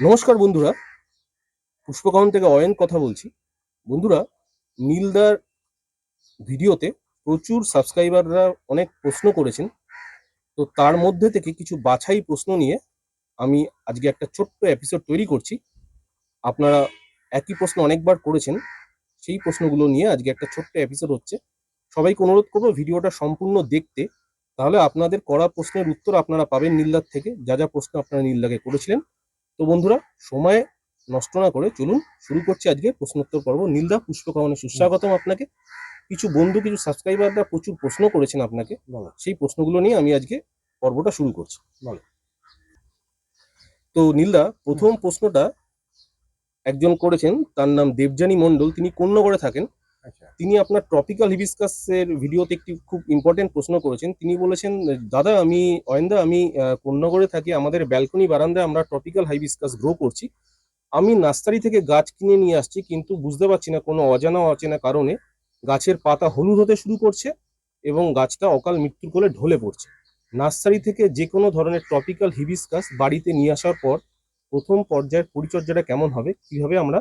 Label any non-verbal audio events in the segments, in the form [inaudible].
নমস্কার বন্ধুরা। পুষ্পকাউন থেকে অয়ন কথা বলছি। বন্ধুরা, নীলদার ভিডিওতে প্রচুর সাবস্ক্রাইবাররা অনেক প্রশ্ন করেছেন। তো তার মধ্যে থেকে কিছু বাছাই প্রশ্ন নিয়ে আমি আজকে একটা ছোট্ট এপিসোড তৈরি করছি। আপনারা একই প্রশ্ন অনেকবার করেছেন। সেই প্রশ্নগুলো নিয়ে আজকে একটা ছোট্ট এপিসোড হচ্ছে। সবাইকে অনুরোধ করব ভিডিওটা সম্পূর্ণ দেখতে। তাহলে আপনাদের করা প্রশ্নের উত্তর আপনারা পাবেন নীলদার থেকে। যা যা প্রশ্ন আপনারা নীলদাকে করেছিলেন। তো বন্ধুরা সময় নষ্ট না করে চলুন শুরু করছি আজকে প্রশ্নোত্তর পর্ব। নীলদা পুষ্পকামনে সুস্বাগতম আপনাকে। কিছু বন্ধু কিছু সাবস্ক্রাইবাররা প্রচুর প্রশ্ন করেছেন আপনাকে। সেই প্রশ্নগুলো নিয়ে আমি আজকে পর্বটা শুরু করছি। বলো। তো নীলদা প্রথম প্রশ্নটা একজন করেছেন তার নাম দেবযানী মণ্ডল। তিনি কোন্নগরে থাকেন? তিনি আপনার ট্রপিক্যাল হিবিসকাসের ভিডিওতে একটি খুব ইম্পর্টেন্ট প্রশ্ন করেছেন। তিনি বলেছেন, দাদা, আমি, অয়ন্দা, আমি কোন্নগরে থাকি, আমাদের ব্যালকনি বারান্দায় আমরা ট্রপিক্যাল হাইবিসকাস গ্রো করছি। আমি নার্সারি থেকে গাছ কিনে নিয়ে আসছি, কিন্তু বুঝতে পারছি না, কোনো অজানা অচেনা কারণে গাছের পাতা হলুদ হতে শুরু করছে এবং গাছটা অকাল মৃত্যুর কোলে ঢলে পড়ছে। নার্সারি থেকে যে কোনো ধরনের ট্রপিক্যাল হিবিসকাস বাড়িতে নিয়ে আসার পর প্রথম পর্যায়ের পরিচর্যাটা কেমন হবে? কীভাবে আমরা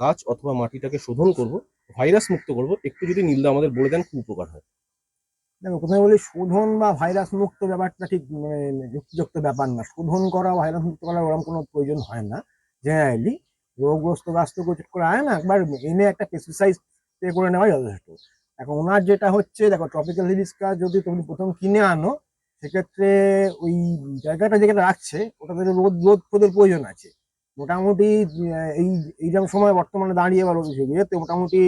গাছ অথবা মাটিটাকে শোধন করব? ভাইরাস মুক্ত করব, একটু যদি নীলদা আমাদের বলে দেন খুব উপকার হয়। দেখো কোথায় বলি, শোধন বা ভাইরাস মুক্ত ব্যাপারটা ঠিক মানে যুক্তিযুক্ত ব্যাপার না। শোধন করা, ভাইরাস মুক্ত করার ওরকম কোনো প্রয়োজন হয় না। জেনারেলি রোগগ্রস্ত গাছ তো গোচর করে হয় না একবার এনে একটা পেস্টিসাইড স্প্রে করে নেওয়াই যথেষ্ট। এখন ওনার যেটা হচ্ছে, দেখো ট্রপিক্যাল হিবিসকাস যদি তুমি প্রথম কিনে আনো, সেক্ষেত্রে ওই জায়গাটা যেখানে রাখছে, ওটাতে রোদ রোদ ফোদের প্রয়োজন আছে। মোটামুটি এই এই যেমন সময় বর্তমানে দাঁড়িয়ে বা রোদ এতে মোটামুটি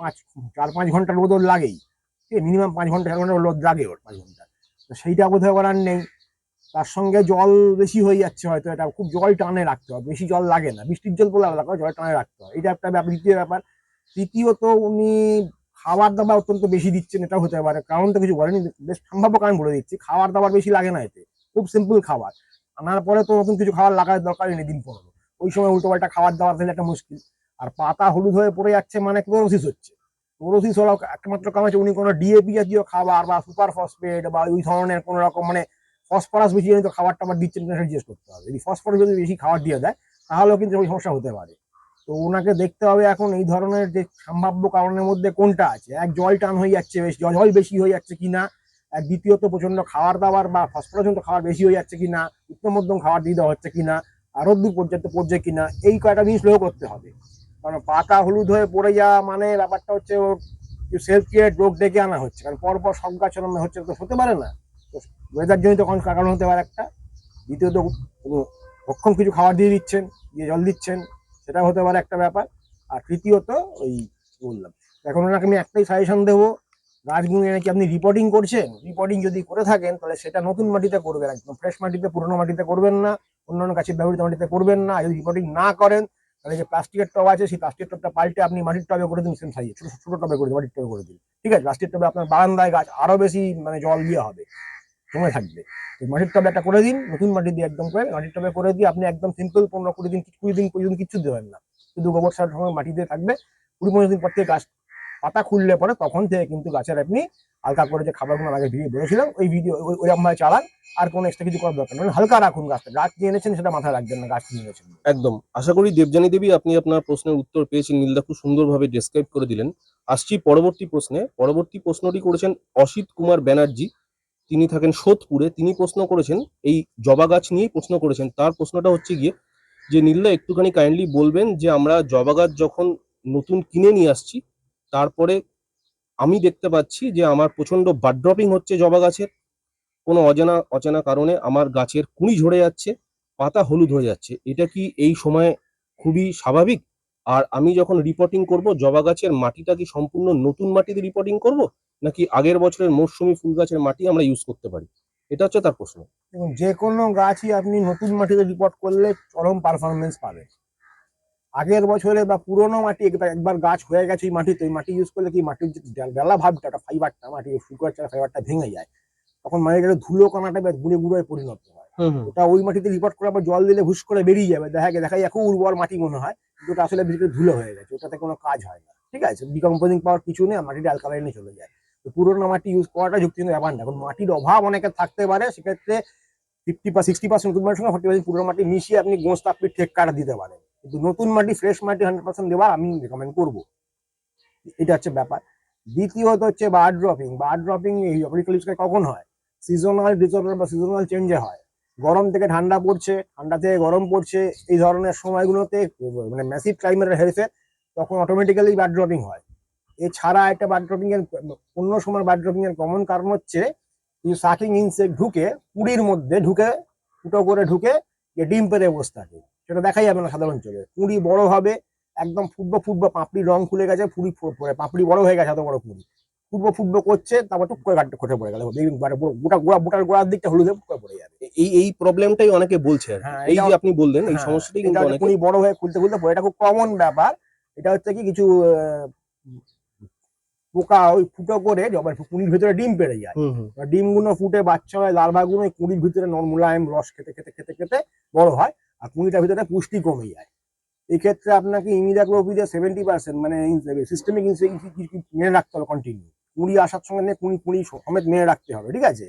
পাঁচ, চার, পাঁচ ঘণ্টা রোদ ওর লাগেই। ঠিক আছে? মিনিমাম পাঁচ ঘণ্টা, চার ঘণ্টা রোদ লাগে ওর, পাঁচ ঘণ্টা। তো সেইটা কোথাও করার নেই। তার সঙ্গে জল বেশি হয়ে যাচ্ছে হয়তো, এটা খুব জল টানে রাখতে হবে। বেশি জল লাগে না। বৃষ্টির জল পড়লে আলাদা জল টানে রাখতে হয় এটা একটা ব্যাপার। দ্বিতীয় ব্যাপার, তৃতীয়ত উনি খাবার দাবার অত্যন্ত বেশি দিচ্ছেন এটা হতে পারে। কারণ তো কিছু বলেনি বেশ সম্ভাব্য কারণ বলে দিচ্ছি। খাবার দাবার বেশি লাগে না এতে। খুব সিম্পল খাবার। আনার পরে তো নতুন কিছু খাবার লাগার দরকারই নেই দিন পনেরো। ওই সময় উল্টো পাল্টা খাবার দাবার দিলে একটা মুশকিল। আর পাতা হলুদ হয়ে পড়ে যাচ্ছে মানে ক্লোরোসিস হচ্ছে। ক্লোরোসিস হলো একমাত্র কাম আছে উনি কোনো ডিএপি জাতীয় খাবার বা সুপার ফসফেট বা ওই ধরনের কোনো রকম মানে ফসফরাস বেশি জনিত খাবার টাবার দিচ্ছেন কিনা সেটা জিজ্ঞেস করতে হবে। যদি ফসফরাস যদি বেশি খাবার দিয়ে দেয়, তাহলেও কিন্তু ওই সমস্যা হতে পারে। তো ওনাকে দেখতে হবে এখন এই ধরনের যে সম্ভাব্য কারণের মধ্যে কোনটা আছে। এক জল টান হয়ে যাচ্ছে বেশি, জল জল বেশি হয়ে যাচ্ছে কিনা? এক দ্বিতীয়ত প্রচণ্ড খাবার দাবার বা ফসফরাসজনিত খাবার বেশি হয়ে যাচ্ছে কিনা? উত্তম মধ্যম খাবার দিয়ে দেওয়া হচ্ছে কিনা? আরও দূর পর্যন্ত পড়ছে কিনা, এই কয়টা জিনিস লক্ষ্য করতে হবে। কারণ পাতা হলুদ হয়ে পড়ে যাওয়া মানে ব্যাপারটা হচ্ছে ওর সেলফ কেয়ার রোগ ডেকে আনা হচ্ছে। কারণ পরপর গাছ হচ্ছে তো হতে পারে না। তো ওয়েদার জনিত কোন কারণ হতে পারে একটা। দ্বিতীয়ত কোনো ভক্ষণ কিছু খাবার দিয়ে দিচ্ছেন, দিয়ে জল দিচ্ছেন সেটা হতে পারে একটা ব্যাপার। আর তৃতীয়ত, ওই বললাম, এখন ওনাকে আমি একটাই সাজেশন দেবো, গাছগুলো নাকি আপনি রিপোর্টিং করছেন? রিপোর্টিং যদি করে থাকেন, তাহলে সেটা নতুন মাটিতে করবেন একদম। ফ্রেশ মাটিতে, পুরোনো মাটিতে করবেন না। অন্যান্য গাছের ব্যবহৃত মাটিতে করবেন না, যদি রিপোর্টিং না করেন, তাহলে যে প্লাস্টিকের টব আছে, সেই প্লাস্টিকের টবটা পাল্টে আপনি মাটির টবে করে দিন সেম সাইজে ছোট ছোট টবে করে দিন, মাটির টবে করে দিন। ঠিক আছে? প্লাস্টিক টবে আপনার বারান্দায় গাছ আরও বেশি মানে জল দিয়ে হবে সময় থাকবে। মাটির টবে একটা করে দিন, নতুন মাটি দিয়ে একদম করে, মাটির টবে করে দিয়ে আপনি একদম সিম্পল পনেরো কুড়ি দিন কুড়ি দিন পর্যন্ত কিচ্ছু দেবেন না। শুধু গোবর সার সঙ্গে মাটি দিয়ে থাকবে, কুড়ি পনেরো দিন পর থেকে গাছ পাতা খুললে পরে তখন থেকে কিন্তু গাছের আপনি হালকা করে যে খাবারগুলো আগে ভিডিও বলেছিলাম, ওই ভিডিও ওইরকম ভাবে চালান, আর কোনো এক্সট্রা কিছু করার দরকার নেই। মানে হালকা রাখুন গাছটা গাছ নিয়ে এনেছেন সেটা মাথায় রাখবেন না, গাছ নিয়ে এনেছেন। একদম। আশা করি দেবযানী দেবী আপনি আপনার প্রশ্নের উত্তর পেয়েছেন, নীলদা খুব সুন্দরভাবে ডেসক্রাইব করে দিলেন। আসছি পরবর্তী প্রশ্নে। পরবর্তী প্রশ্নটি করেছেন অসিত কুমার ব্যানার্জি। তিনি থাকেন সোদপুরে। তিনি প্রশ্ন করেছেন, এই জবা গাছ নিয়েই প্রশ্ন করেছেন। তার প্রশ্নটা হচ্ছে গিয়ে যে, নীলদা একটুখানি কাইন্ডলি বলবেন যে, আমরা জবা গাছ যখন নতুন কিনে নিয়ে আসছি তারপরে আমি দেখতে পাচ্ছি যে আমার প্রচণ্ড বাড ড্রপিং হচ্ছে জবা গাছের। কোনো অজানা, অচেনা কারণে আমার গাছের কুঁড়ি ঝরে যাচ্ছে, পাতা হলুদ হয়ে যাচ্ছে। এটা কি এই সময় খুবই স্বাভাবিক? আর আমি যখন রিপোর্টিং করব, জবা গাছের মাটিটা কি সম্পূর্ণ নতুন মাটিতে রিপোর্টিং করব? নাকি আগের বছরের মৌসুমী ফুল গাছের মাটি আমরা ইউজ করতে পারি? এটা হচ্ছে তার প্রশ্ন। যে কোনো গাছই আপনি নতুন মাটিতে রিপোর্ট করলে চরম পারফরমেন্স পাবে। আগের বছরে বা পুরোনো মাটি একবার গাছ হয়ে গেছে ওই মাটিতে ওই মাটি ইউজ করলে কি মাটির ডালা ভাবটা ওটা ফাইবারটা মাটি শুকর ফাইবারটা ভেঙে যায়। তখন মাটিটা ধুলো কানাটা বেশ গুঁড়ে গুঁড়োয় পরিণত হয়। ওটা ওই মাটিতে রিপোর্ট করার পর জল দিলে হুস করে বেরিয়ে যাবে। দেখা যায় দেখা যায় খুব উর্বর মাটি মনে হয় কিন্তু ওটা আসলে ভিতরে ধুলো হয়ে গেছে ওটাতে কোনো কাজ হয় না। ঠিক আছে ডিকম্পোজিং পাওয়ার কিছু নেই মাটিটা অ্যালকালাইনে চলে যায়। তো পুরোনো মাটি ইউজ করাটা যুক্তিযুক্ত ব্যাপার না এখন মাটির অভাব অনেকের থাকতে পারে সেক্ষেত্রে ফিফটি বা সিক্সটি পার্সেন্ট নতুন মাটির সঙ্গে ফর্টি পার্সেন্ট পুরোনো মাটি মিশিয়ে আপনি গোঁসটা আপনি ঠেক কাটা দিতে পারেন। কিন্তু নতুন মাটি ফ্রেশ মাটি হান্ড্রেড পার্সেন্ট দেওয়ার আমি রেকমেন্ড করব। এটা হচ্ছে ব্যাপার। দ্বিতীয়ত হচ্ছে বার ড্রপিং বার ড্রপিং এই কখন হয়? সিজনাল ডিসঅর্ডার বা সিজনাল চেঞ্জে হয়। গরম থেকে ঠান্ডা পড়ছে, ঠান্ডা থেকে গরম পড়ছে, এই ধরনের সময়গুলোতে মানে ম্যাসিভ ক্লাইমেটের হেলথে তখন অটোমেটিক্যালি বার ড্রপিং হয়। এছাড়া একটা বার ড্রপিং এর, অন্য সময় বার ড্রপিং এর কমন কারণ হচ্ছে সাকিং ইনসেক্ট ঢুকে কুড়ির মধ্যে ঢুকে, ফুটো করে ঢুকে ডিম পেরে বসে থাকে। সেটা দেখাই যাবে না সাধারণ চলে কুড়ি বড় হবে একদম ফুটবো ফুটবো পাপড়ি রং খুলে গেছে পরে পাপড়ি বড় হয়ে গেছে এত বড় কুড়ি। ফুটবো ফুটবো করছে তারপর টুক করে গাড়িটা খসে পড়ে গেল। গোটা গোড়া গোটার গোড়ার দিকটা হলুদে করে পড়ে যাবে। এই এই প্রবলেমটাই অনেকে বলছে হ্যাঁ, এই যে আপনি বললেন এই হ্যাঁ, সমস্যাটাই কিন্তু বড় হয়ে খুলতে খুলতে পড়ে। এটা খুব কমন ব্যাপার। এটা হচ্ছে কি কিছু পোকা ওই ফুটো করে যখন কুড়ির ভিতরে ডিম পেড়ে যায় ডিমগুলো ফুটে বাচ্চা হয় লার্ভাগুলো কুড়ির ভিতরে নর- মোলায়েম রস খেতে খেতে খেতে খেতে বড় হয়। আর কুড়িটার ভিতরে পুষ্টি কমে যায়। এই ক্ষেত্রে আপনাকে ইমিডাক্লোপিডে সেভেন্টি পার্সেন্ট মানে সিস্টেমিক মেনে রাখতে হবে কন্টিনিউ কুড়ি আসার সঙ্গে নিয়ে কুড়ি কুড়ি সমেত মেনে রাখতে হবে ঠিক আছে?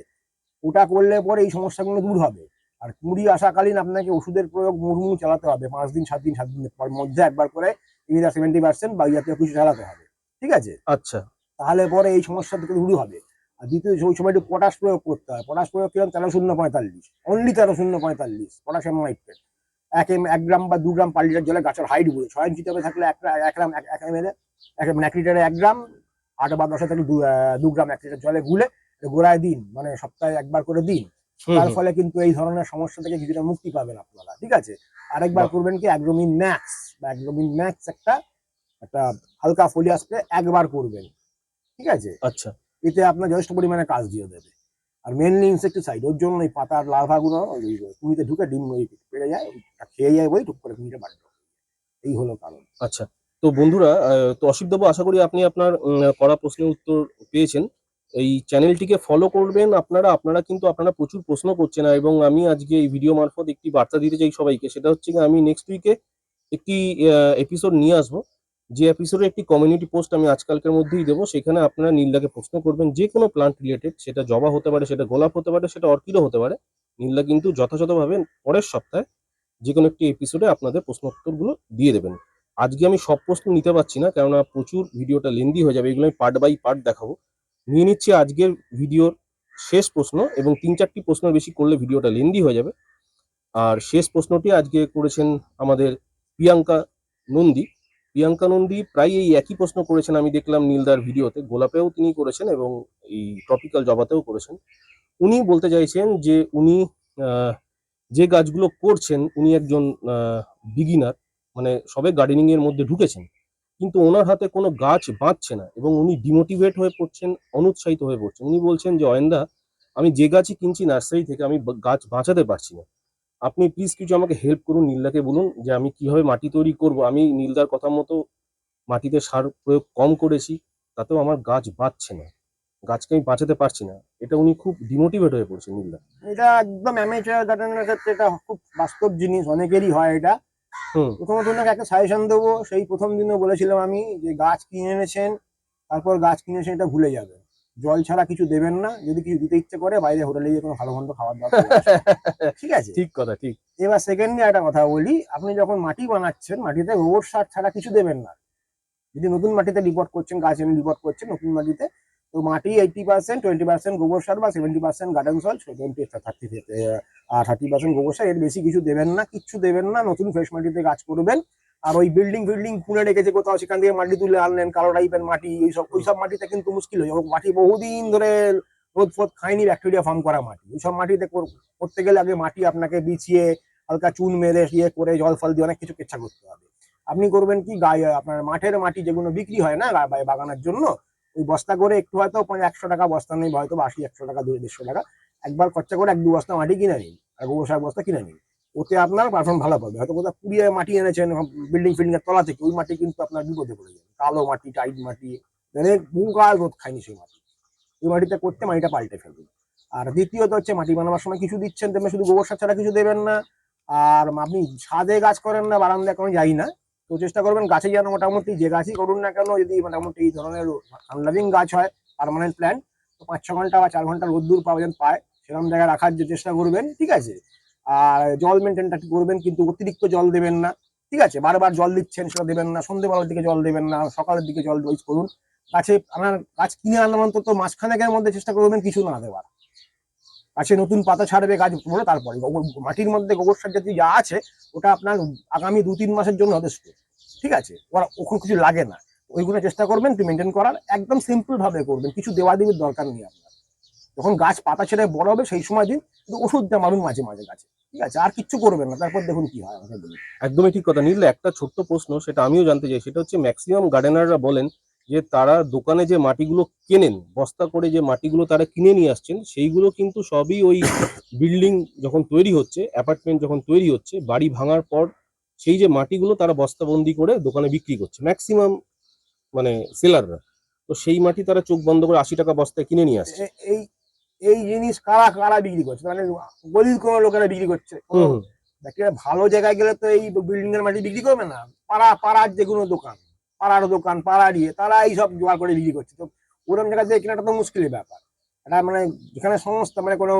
ওটা করলে পরে এই সমস্যাগুলো দূর হবে। আর কুড়ি আসাকালীন আপনাকে ওষুধের প্রয়োগ মুরমুর চালাতে হবে পাঁচ দিন সাত দিন সাত দিনের পর মধ্যে একবার করে ইমিডা সেভেন্টি পার্সেন্ট বা জাতীয় কিছু চালাতে হবে ঠিক আছে? আচ্ছা। তাহলে পরে এই সমস্যা থেকে দূর হবে। আর দ্বিতীয় ওই সময় একটু পটাশ প্রয়োগ করতে হয়। পটাশ প্রয়োগ কীরকম তেরো শূন্য পঁয়তাল্লিশ। অনলি তেরো শূন্য পঁয়তাল্লিশ পটাশিয়াম নাইট্রেট এক এম এক গ্রাম বা দু গ্রাম পার লিটার জলে গাছের হাইট বুঝে ছয় ইঞ্চি টবে থাকলে এক এক গ্রাম এক এম এল এক এক লিটারে এক গ্রাম আট বা দশে থাকলে দু গ্রাম এক লিটার জলে গুলে গোড়ায় দিন মানে সপ্তাহে একবার করে দিন। তার ফলে কিন্তু এই ধরনের সমস্যা থেকে কিছুটা মুক্তি পাবেন আপনারা ঠিক আছে? আরেকবার করবেন কি অ্যাগ্রোমিন ম্যাক্স বা অ্যাগ্রোমিন ম্যাক্স একটা একটা হালকা ফলিয়া স্প্রে একবার করবেন ঠিক আছে? আচ্ছা। এতে আপনার যথেষ্ট পরিমাণে কাজ দিয়ে দেবে। আর মেনলি ইনসেক্টিসাইড ওর জন্য এই পাতার লার্ভাগুলো ওই কুমিতে ঢুকে ডিম ওই পেড়ে যায় খেয়ে যায় বই টুক করে কুমিটা বাড়ি। এই হলো কারণ। আচ্ছা তো বন্ধুরা তো অসিত বাবু, আশা করি আপনি আপনার করা প্রশ্নের উত্তর পেয়েছেন। এই চ্যানেলটিকে ফলো করবেন আপনারা আপনারা কিন্তু আপনারা প্রচুর প্রশ্ন করছেন এবং আমি আজকে এই ভিডিও মারফত একটি বার্তা দিতে চাই সবাইকে, সেটা হচ্ছে আমি নেক্সট উইকে একটি এপিসোড নিয়ে আসব। যে এপিসোডে একটি কমিউনিটি পোস্ট আমি আজকালকের মধ্যেই দেবো, সেখানে আপনারা নীলদাকে প্রশ্ন করবেন, যে কোনো প্লান্ট রিলেটেড সেটা জবা হতে পারে, সেটা গোলাপ হতে পারে, সেটা অর্কিডও হতে পারে, নীলদা কিন্তু যথাযথভাবে পরের সপ্তাহে যে কোনো একটি এপিসোডে আপনাদের প্রশ্ন উত্তরগুলো দিয়ে দেবেন। আজকে আমি সব প্রশ্ন নিতে পারছি না, কেননা প্রচুর ভিডিওটা লেন্দি হয়ে যাবে, এগুলো আমি পার্ট বাই পার্ট দেখাবো। নিয়ে নিচ্ছি আজকের ভিডিওর শেষ প্রশ্ন এবং তিন চারটি প্রশ্ন বেশি করলে ভিডিওটা লেন্দি হয়ে যাবে। আর শেষ প্রশ্নটি আজকে করেছেন আমাদের প্রিয়াঙ্কা নন্দী। প্রিয়াঙ্কা নন্দী প্রায় এই একই প্রশ্ন করেছেন, আমি দেখলাম নীলদার ভিডিওতে, গোলাপেও তিনি করেছেন এবং এই টপিক্যাল জবাতেও করেছেন। উনি বলতে চাইছেন যে উনি যে গাছগুলো করছেন, উনি একজন বিগিনার মানে সবে গার্ডেনিং এর মধ্যে ঢুকেছেন, কিন্তু ওনার হাতে কোনো গাছ বাঁচছে না এবং উনি ডিমোটিভেট হয়ে পড়ছেন, অনুৎসাহিত হয়ে পড়ছেন। উনি বলছেন যে, অয়েন্দা, আমি যে গাছই কিনছি নার্সারি থেকে আমি গাছ বাঁচাতে পারছি না। আপনি প্লিজ কিছু আমাকে হেল্প করুন নীলদাকে বলুন যে আমি কীভাবে মাটি তৈরি করব। আমি নীলদার কথা মতো মাটিতে সার প্রয়োগ কম করেছি তাতেও আমার গাছ বাঁচছে না। গাছকে আমি বাঁচাতে পারছি না। এটা উনি খুব ডিমোটিভেট হয়ে পড়ছে নীলদা। এটা একদম অ্যামেচার গার্ডেনের ক্ষেত্রে এটা খুব বাস্তব জিনিস অনেকেরই হয় এটা। হুম। প্রথমত ওনাকে একটা সাজেশন দেবো সেই প্রথম দিনও বলেছিলাম আমি যে গাছ কিনে এনেছেন তারপর গাছ কিনেছেন এটা ভুলে যাবে। জল ছাড়া কিছু দেবেন না যদি কিছু দিতে ইচ্ছে করে বাইরে হোটেলে গিয়ে কোনো ভালো মন্দ খাবার দাবার [laughs] ঠিক আছে? ঠিক কথা ঠিক। এবার সেকেন্ডলি একটা কথা বলি আপনি যখন মাটি বানাচ্ছেন মাটিতে গোবর সার ছাড়া কিছু দেবেন না। যদি নতুন মাটিতে রিপোর্ট করছেন গাছ এনে রিপোর্ট করছেন নতুন মাটিতে তো মাটি এইটি পার্সেন্ট টোয়েন্টি পার্সেন্ট গোবর সার বা seventy percent garden soil twenty thirty আর থার্টি পার্সেন্ট গোবর সার এর বেশি কিছু দেবেন না কিচ্ছু দেবেন না নতুন ফ্রেশ মাটিতে গাছ করবেন আর ওই বিল্ডিং ফিল্ডিং খুলে রেখেছে কোথাও, সেখান থেকে মাটি তুলে আনলেন, কালো টাইপের মাটি ওইসব ওইসব মাটিতে কিন্তু মুশকিল হয়ে যাবে মাটি বহুদিন ধরে রোদ ফোদ খায়নি ব্যাকটেরিয়া ফার্ম করা মাটি। ওইসব মাটিতে করতে গেলে আগে মাটি আপনাকে বিছিয়ে হালকা চুন মেরে ইয়ে করে, জল ফল দিয়ে অনেক কিছু কেচ্ছা করতে হবে। আপনি করবেন কি, গায়ে, আপনার মাঠের মাটি যেগুলো বিক্রি হয় না বাগানের জন্য, ওই বস্তা করে একটু হয়তো একশো টাকা বস্তা নেই, হয়তো আশি একশো টাকা, দুই দেড়শো টাকা। একবার খরচা করে এক দু বস্তা মাটি কিনে নিন, আর গোবর সার বস্তা কিনে নিন। ওতে আপনার পারফর্ম ভালো পাবে। হয়তো কোথাও কুড়িয়ে মাটি এনেছেন বিল্ডিং ফিল্ডিং এর তলা থেকে, ওই মাটি কিন্তু আপনার বিপদে পড়ে যাবে। কালো মাটি টাইট মাটি মানে বহুকাল রোদ খায়নি সেই মাটি। ওই মাটিতে করতে মাটিটা পাল্টে ফেলবেন আর দ্বিতীয়ত হচ্ছে, মাটি বানাবার সময় কিছু দিচ্ছেন তেমনি শুধু গোবর সার ছাড়া কিছু দেবেন না। আর আপনি ছাদে গাছ করেন না, বারান্দায় কোনো যাই না, তো চেষ্টা করবেন গাছে যেন মোটামুটি যে গাছই করুন না কেন, যদি মোটামুটি এই ধরনের সানলাভিং গাছ হয় পারমানেন্ট প্ল্যান্ট তো পাঁচ ছ ঘণ্টা বা চার ঘণ্টা রোদ্দুর পাওয়া যেন পায় সেরকম জায়গায় রাখার যে চেষ্টা করবেন, ঠিক আছে? আর জল মেনটেনটা করবেন? কিন্তু অতিরিক্ত জল দেবেন না। ঠিক আছে? বারবার জল দিচ্ছেন, সেটা দেবেন না। সন্ধ্যেবেলার দিকে জল দেবেন না। সকালের দিকে জল ইউজ করুন। গাছে আপনার গাছ কিনে আনলাম অন্তত মাঝখানেকের মধ্যে চেষ্টা করবেন কিছু না দেওয়ার। গাছে নতুন পাতা ছাড়বে, গাছ পড়ে তারপরে মাটির মধ্যে গোবর সার জাতীয় যা আছে, ওটা আপনার আগামী দু তিন মাসের জন্য যথেষ্ট। ঠিক আছে? ওরা ওখানে কিছু লাগে না। ওইগুলো চেষ্টা করবেন, একটু মেনটেন করার। একদম সিম্পল ভাবে করবেন। কিছু দেওয়া দেওয়ার দরকার নেই আপনার। যখন গাছ পাতা ছেড়ে বড় হবে, সেই সময় দিন। কিন্তু ওষুধটা মারুন মাঝে মাঝে গাছে। ঠিক আছে আর কিচ্ছু করবেন না। তারপর দেখুন কি হয় আমাকে বলুন। একদমই ঠিক কথা। নীল একটা ছোট্ট প্রশ্ন সেটা আমিও জানতে চাই। সেটা হচ্ছে ম্যাক্সিমাম গার্ডেনাররা বলেন যে তারা দোকানে যে মাটিগুলো কেনেন বস্তা করে যে মাটিগুলো তারা কিনে নিয়ে আসছেন সেইগুলো কিন্তু সবই ওই বিল্ডিং যখন তৈরি হচ্ছে অ্যাপার্টমেন্ট যখন তৈরি হচ্ছে বাড়ি ভাঙার পর সেই যে মাটিগুলো তারা বস্তাবন্দি করে দোকানে বিক্রি করছে ম্যাক্সিমাম মানে সেলাররা তো সেই মাটি তারা চোখ বন্ধ করে আশি টাকা বস্তায় কিনে নিয়ে আসছে। এই এই জিনিস কারা কারা বিক্রি করছে? মানে গলির কোনো লোকেরা বিক্রি করছে। ভালো জায়গায় গেলে তো এই বিল্ডিং এর মাটি বিক্রি করবে না। পাড়া পাড়ার যে কোনো দোকান পাড়ার দোকান পাড়া দিয়ে তারা এই সব জোগাড় করে বিক্রি করছে। তো ওরকম জায়গা থেকে কেনাটা তো মুশকিলের ব্যাপার। এটা মানে যেখানে সংস্থা মানে কোনো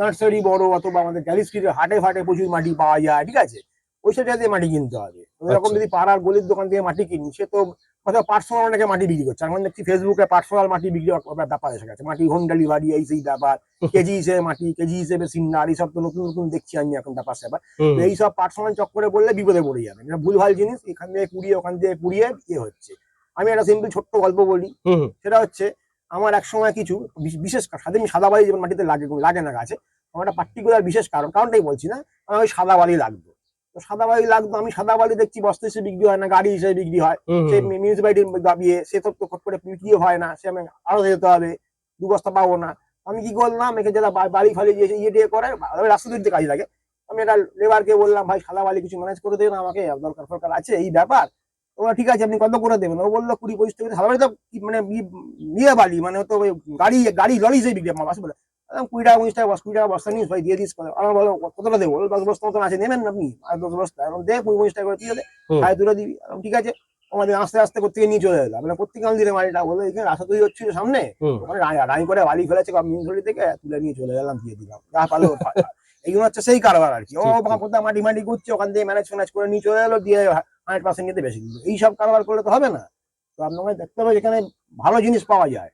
নার্সারি বড় অথবা আমাদের গ্যালিস্ক্রিটের হাটে ফাটে প্রচুর মাটি পাওয়া যায় ঠিক আছে? ওই সব জায়গা দিয়ে মাটি কিনতে হবে। তো এরকম আচ্ছা। যদি পাড়ার গলির দোকান থেকে মাটি কিনি সে তো হয়তো পার্সোনাল অনেকে মাটি বিক্রি করছে। এখন দেখছি ফেসবুকে পার্সোনাল মাটি বিক্রি ব্যাপার এসে গেছে। মাটি হোম ডেলিভারি এই সেই ব্যাপার। কেজি হিসেবে মাটি কেজি হিসেবে সিন্নার এইসব তো নতুন নতুন দেখছি আমি এখন ব্যাপার স্যাপার। এইসব পার্সোনাল চক্করে বললে বিপদে পড়ে যাবে। এটা ভুলভাল জিনিস এখান থেকে পুড়িয়ে ওখান থেকে পুড়িয়ে ইয়ে হচ্ছে। আমি একটা সিম্পল ছোট্ট গল্প বলি। সেটা হচ্ছে আমার এক সময় কিছু বিশ- বিশেষ কা- সাধারণ সাদা বালি যেমন মাটিতে লাগে লাগে না গাছে। আমার একটা পার্টিকুলার বিশেষ কারণ কারণটাই বলছি না আমার ওই সাদা বালি লাগতো। তো সাদা বালি লাগতো আমি সাদা বালি দেখছি বস্তা হিসেবে বিক্রি হয় না গাড়ি হিসেবে বিক্রি হয়। সে মিউনিসিপালিটির দাবিয়ে সে তো ফট করে বিক্রিও হয় না সে আমি আরও যেতে হবে দু বস্তা পাবো না। আমি কি করলাম এখানে যারা বাড়ি ফালি দিয়ে ইয়ে দিয়ে করে রাস্তা দিতে কাজে লাগে। আমি একটা লেবারকে বললাম ভাই সাদা বালি কিছু ম্যানেজ করে দেবেন আমাকে দরকার ফরকার আছে এই ব্যাপার। ওরা ঠিক আছে আপনি কত করে দেবেন? ও বলল কুড়ি পঁচিশ টাকা সাদা বালি তো মানে ইয়ে বালি মানে তো গাড়ি গাড়ি লরি হিসেবে বিক্রি আমার বাসে বলে। কুড়ি টাকা উনিশ টাকা বস- কুড়ি টাকা বস্তা নিস ভাই দিয়ে দিস। আমার বলো কতটা দেবো? দশ বস্তা মতন আছে নেবেন না আপনি? আর দশ বস্তা এখন দে কুড়ি পঁচিশ টাকা করে দিয়ে দে। খাই তুলে দিবি। ঠিক আছে আমাদের আস্তে আস্তে কোথেকে নিয়ে চলে এলাম। মানে কোথেকে আমি দিলে মাটিটা বলে এখানে রাস্তা তৈরি হচ্ছিল সামনে। ওখানে রাই- করে বালি ফেলেছে মিনঝুলি থেকে তুলে নিয়ে চলে গেলাম দিয়ে দিলাম। যা পারল ও পা- এইগুলো হচ্ছে সেই কারবার আর কি। ও। কোথাও মাটি মাটি করছে ওখান থেকে ম্যানেজ ফ্যানেজ করে নিয়ে চলে এলো দিয়ে হান্ড্রেড পার্সেন্ট নিতে বেশি। দিল এইসব কারবার করলে তো হবে না। তো আপনাকে দেখতে হবে যেখানে ভালো জিনিস পাওয়া যায়।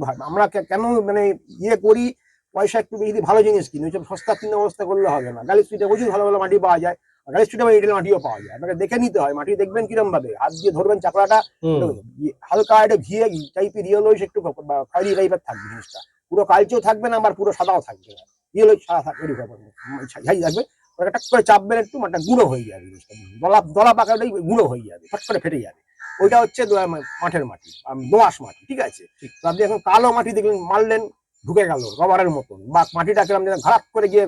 ভা- আমরা কেন মানে ইয়ে করি পয়সা একটু বেশি ভালো জিনিস কিনি? ওইসব সস্তা কিনে অবস্থা করলে হবে না। গালি স্ট্রিটে প্রচুর ভালো ভালো মাটি পাওয়া যায়। গালি স্ট্রিটে এঁটেল মাটিও পাওয়া যায়। আপনাকে দেখে নিতে হয় মাটি দেখবেন কিরম ভাবে। হাত দিয়ে ধরবেন ইয়ে হালকা একটা ঘিয়ে টাইপের ইয়েলোইশ একটু বা খয়েরি টাইপের থাকবে জিনিসটা। পুরো কালচেও থাকবে না আবার পুরো সাদাও থাকবে না। ইয়েলো সাদা থাকবে ছাই থাকবে। ওটা করে চাপবেন একটু মানে গুঁড়ো হয়ে যাবে জিনিসটা। দলা দলা পাকাটাই গুঁড়ো হয়ে যাবে ফট করে ফেটে যাবে। ওইটা হচ্ছে মাঠের মাটি আম, দোআঁশ মাটি ঠিক আছে? তো আপনি এখন কালো মাটি দেখলেন মারলেন ঢুকে গেল রবারের মতন। বা মাটিটা কিরম যেন ঘাট করে গিয়ে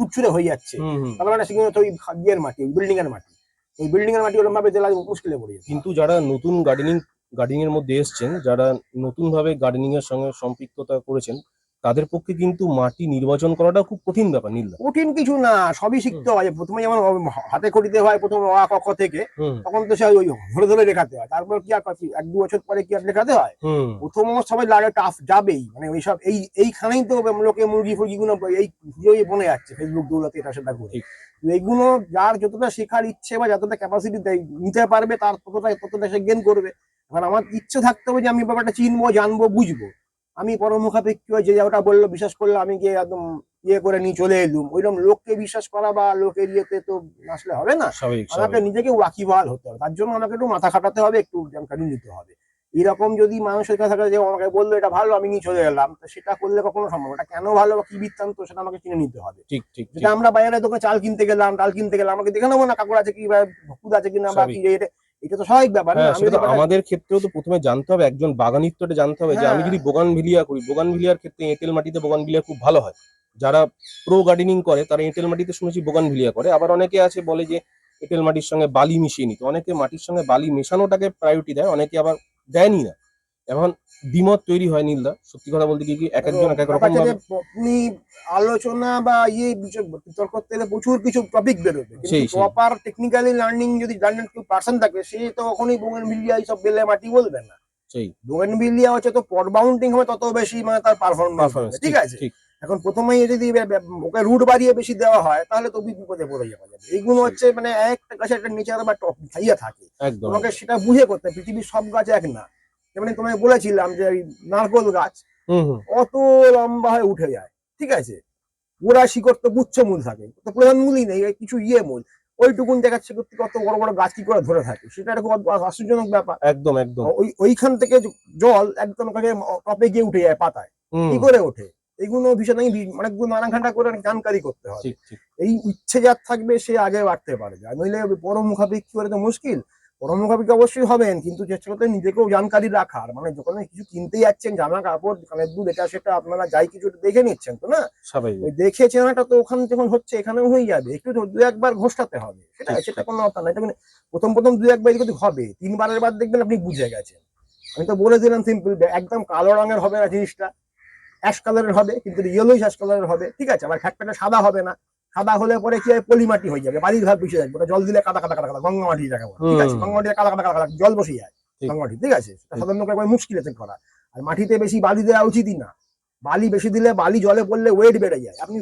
চুটচুরে হয়ে যাচ্ছে। হুম, হুম। তার মানে সেগুলো তো ওই ইয়ের মাটি বিল্ডিং এর মাটি। ওই বিল্ডিং এর মাটি ওরকম ভাবে জেলা মুশকিলে পড়ে কিন্তু যারা নতুন গার্ডেনিং গার্ডেনিং এর মধ্যে এসছেন যারা নতুন ভাবে গার্ডেনিং এর সঙ্গে সম্পৃক্ততা করেছেন তাদের পক্ষে কিন্তু মাটি নির্বাচন করাটা খুব কঠিন ব্যাপার নীলদা কঠিন কিছু না সবই শিখতে হয়। প্রথমে যেমন হাতে করিতে হয় প্রথম অ আ, ক খ থেকে তখন তো সে ওই ধরে ধরে লেখাতে হয়। তারপর কি আর এক দু বছর পরে কি আর লেখাতে হয়? প্রথম সবাই লাগে টাফ যাবেই। মানে ওইসব এই এইখানেই তো লোকে মুরগি ফুরগি গুলো এই ভিডিওই বনে যাচ্ছে ফেসবুক দৌলতে এটা সেটা করে। এইগুলো যার যতটা শেখার ইচ্ছে বা যতটা ক্যাপাসিটি নিতে পারবে তার ততটা ততটা সে গেন করবে। এবার আমার ইচ্ছে থাকতে হবে যে আমি ব্যাপারটা চিনবো জানব বুঝব। আমি পরমুখাপেক্ষী হয়ে যে ওটা বলল বিশ্বাস করল আমি গিয়ে একদম ইয়ে করে নিয়ে চলে এলুম। ওইরকম লোককে বিশ্বাস করা বা লোকের ইয়েতে তো আসলে হবে না। আমাকে নিজেকে ওয়াকিবহাল হতে হবে। তার জন্য আমাকে একটু মাথা খাটাতে হবে একটু জানকারি নিতে হবে। এরকম যদি মানুষের কাছে থাকে যে আমাকে বলল এটা ভালো আমি নিয়ে চলে এলাম। তো সেটা করলে কখনো সম্ভব। এটা কেন ভালো বা কি বৃত্তান্ত সেটা আমাকে কিনে নিতে হবে। ঠিক ঠিক ঠিক। যেটা আমরা বাইরে দোকানে চাল কিনতে গেলাম ডাল কিনতে গেলাম আমাকে দেখে নেব না কাকুর আছে কি বা ভকুদ আছে কিনা বা কি এটা তো স্বাভাবিক ব্যাপার হ্যাঁ ব্যাপারটা- আমাদের ক্ষেত্রেও তো প্রথমে জানতে হবে একজন বাগানিত্বটা জানতে হবে যে আমি হ্যাঁ। যদি বোগান ভিলিয়া করি বোগান ভিলিয়ার ক্ষেত্রে এঁটেল মাটিতে বোগান ভিলিয়া খুব ভালো হয়। যারা প্রো গার্ডেনিং করে তারা এঁটেল মাটিতে শুনেছি বোগান ভিলিয়া করে। আবার অনেকে আছে বলে যে এঁটেল মাটির সঙ্গে বালি মিশিয়ে নিতে। অনেকে মাটির সঙ্গে বালি মেশানোটাকে প্রায়োরিটি দেয় অনেকে আবার দেয়নি না। এখন দ্বিমত তৈরি হয় নীলদা। সত্যি কথা বলতে কি এক একজন এক এক রকম ভাবে আপনি আলোচনা বা ইয়ে বিষয় বিতর্ক করতে প্রচুর কিছু টপিক বেরোবে। সেই, কিন্তু প্রপার টেকনিক্যালি লার্নিং যদি লার্নার কেউ পার্সন থাকে সে তো কখনোই বোগেন বিলিয়া এইসব বেলে মাটি বলবে না। সেই। বোগেন বিলিয়া হচ্ছে তো পট বাউন্ডিং হবে তত বেশি মানে তার পারফরমেন্স পারফরমেন্স ঠিক আছে? এখন প্রথমেই যদি ওকে রুট বাড়িয়ে বেশি দেওয়া হয় তাহলে তো বিপদে পড়ে যাওয়া যাবে। এইগুলো হচ্ছে মানে একটা গাছের একটা নেচার বা টপ খাইয়া থাকে। তোমাকে সেটা বুঝে করতে পৃথিবীর সব গাছ এক না। যেমন তোমায় বলেছিলাম যে এই নারকোল গাছ অত লম্বা হয়ে উঠে যায় ঠিক আছে? ওরা শিকড় তো গুচ্ছ মূল থাকে তো প্রধান মূলই নেই কিছু ইয়ে মূল। ওইটুকুন দেখাচ্ছে করতে কত বড় বড় গাছ কি করে ধরে থাকে সেটা একটা খুব আশ্চর্যজনক ব্যাপার। একদম একদম। ওই ওইখান থেকে জল একদম ওখানে টপে গিয়ে উঠে যায় পাতায়। কি করে ওঠে? এইগুলো ভীষণ অনেকগুলো নানা ঘাটা করে জানকারি করতে হবে এই ইচ্ছে যার থাকবে সে আগে বাড়তে পারে আর নইলে বড় মুখাপেক্ষি করে তো মুশকিল। মুখাপেক্ষি অবশ্যই হবেন কিন্তু চেষ্টা করতে নিজেকেও জানকারি রাখার। মানে যখন কিছু কিনতে যাচ্ছেন জামা কাপড় কানের দুধ এটা সেটা আপনারা যাই কিছু দেখে নিচ্ছেন তো না? ওই দেখে চেনাটা তো ওখানে যখন হচ্ছে এখানেও হয়ে যাবে। একটু দু একবার ঘোষটাতে হবে। সেটা সেটা কোনো কথা না। এটা মানে প্রথম প্রথম দু একবার যদি হবে তিনবারের বার দেখবেন আপনি বুঝে গেছেন। আমি তো বলে দিলাম সিম্পল একদম কালো রঙের হবে না জিনিসটা। অ্যাশ কালারের হবে কিন্তু ইয়েলোই অ্যাশ কালারের হবে। ঠিক আছে আবার ফ্যাক্টরটা সাদা হবে না। সাদা হলে পরে কি হয়? পলিমাটি হয়ে যাবে বাড়ির ঘর বসে যাবে ওটা জল দিলে কাদা কাদা কাদা কাদা গঙ্গা মাটি যাকে ঠিক আছে? গঙ্গা মাটি কাদা কাদা কাদা কাদা জল বসে যায়। গঙ্গা মাটি ঠিক আছে? সাধারণ একবার মুশকিল আছে করা। আর মাটিতে বেশি বালি দেওয়া উচিতই না। বালি বেশি দিলে বালি জলে পড়লে ওয়েট বেড়ে যায়। আপনি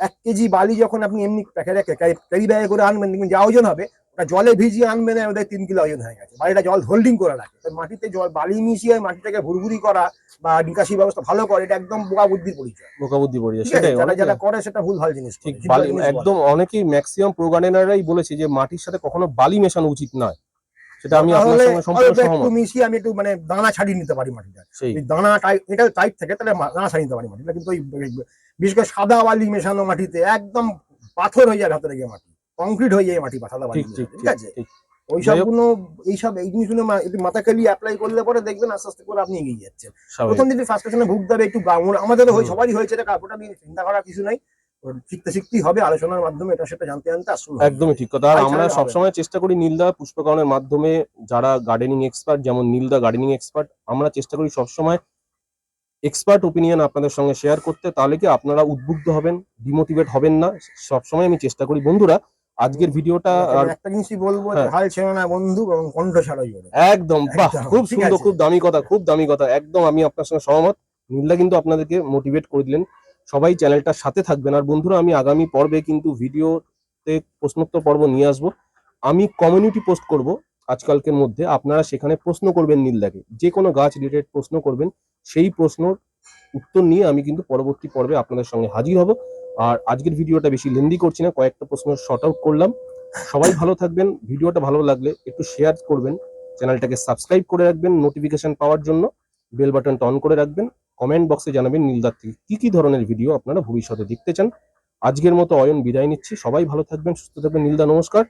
এক কেজি বালি যখন আপনি এমনি প্যাকেটে ক্যারি ব্যাগে করে আনবেন দেখবেন যা ওজন হবে ওটা জলে ভিজিয়ে আনবেন ওদের তিন কিলো ওজন হয়ে গেছে। বালিটা জল হোল্ডিং করে রাখে। তো মাটিতে জল বালি মিশিয়ে মাটিটাকে ভুরভুরি করা বা নিকাশি ব্যবস্থা ভালো করে এটা একদম বোকা বুদ্ধির পরিচয়। বোকা বুদ্ধি ঠিক সেটাই যারা যারা করে সেটা ভুল ভালো জিনিস ঠিক বালি একদম অনেকেই ম্যাক্সিমাম প্রো বলেছে যে মাটির সাথে কখনো বালি মেশানো উচিত নয়। সেটা আমি আপনার সঙ্গে সম্পূর্ণ অল্প একটু মিশিয়ে আমি একটু মানে দানা ছাড়িয়ে নিতে পারি মাটিটা দানা এটা টাইট থাকে তাহলে দানা ছাড়িয়ে নিতে পারি মাটিটা কিন্তু ওই- বিশেষ করে সাদা বালি মেশানো মাটিতে একদম পাথর হয়ে যায় ভেতরে গিয়ে মাটি। কংক্রিট হয়ে যায় মাটি সাদা বালি ঠিক আছে? এইসব এই জিনিসগুলো মাথা অ্যাপ্লাই করলে পরে দেখবেন আস্তে আস্তে করে আপনি এগিয়ে যাচ্ছেন। প্রথম দিকে ফ্রাস্ট্রেশনে ভুগতে হবে একটু হয়। সবারই হয়েছে এটা কাপড়টা নিয়ে চিন্তা করার কিছু নাই। শিখতে শিখতেই হবে আলোচনার মাধ্যমে এটা সেটা জানতে জানতে আসুন। একদমই ঠিক কথা। আর আমরা সবসময় চেষ্টা করি নীলদা পুষ্পকরণের মাধ্যমে যারা গার্ডেনিং এক্সপার্ট যেমন নীলদা গার্ডেনিং এক্সপার্ট আমরা চেষ্টা করি সবসময় এক্সপার্ট ওপিনিয়ন আপনাদের সঙ্গে শেয়ার করতে তাহলে কি আপনারা উদ্বুদ্ধ হবেন ডিমোটিভেট হবেন না? সবসময় আমি চেষ্টা করি। বন্ধুরা আজকের ভিডিওটা একটা জিনিসই বলব হ্যাঁ। হাল ছেড়ো না বন্ধু এবং কণ্ঠ একদম বাহ খুব সুন্দর খুব দামি কথা খুব দামি কথা একদম আমি আপনার সঙ্গে সহমত। নীলদা কিন্তু আপনাদেরকে মোটিভেট করে দিলেন। সবাই চ্যানেলটার সাথে থাকবেন। আর বন্ধুরা আমি আগামী পর্বে কিন্তু ভিডিওতে প্রশ্নোত্তর পর্ব নিয়ে আসব। আমি কমিউনিটি পোস্ট করব। আজকালকের মধ্যে আপনারা সেখানে প্রশ্ন করবেন নীলদাকে। যে কোনো গাছ রিলেটেড প্রশ্ন করবেন, সেই প্রশ্নর উত্তর নিয়ে আমি কিন্তু পরবর্তী পর্বে আপনাদের সঙ্গে হাজির হব। আর আজকের ভিডিওটা বেশি লেন্দি করছি না, কয়েকটা প্রশ্ন শর্ট আউট করলাম। সবাই ভালো থাকবেন, ভিডিওটা ভালো লাগলে একটু শেয়ার করবেন, চ্যানেলটাকে সাবস্ক্রাইব করে রাখবেন নোটিফিকেশন পাওয়ার জন্য বেল বাটনটা অন করে রাখবেন কমেন্ট বক্সে জানাবেন নীলদার থেকে কি কি ধরনের ভিডিও আপনারা ভবিষ্যতে দেখতে চান। আজকের মতো অয়ন বিদায় নিচ্ছি, সবাই ভালো থাকবেন, সুস্থ থাকবেন, নীলদা নমস্কার।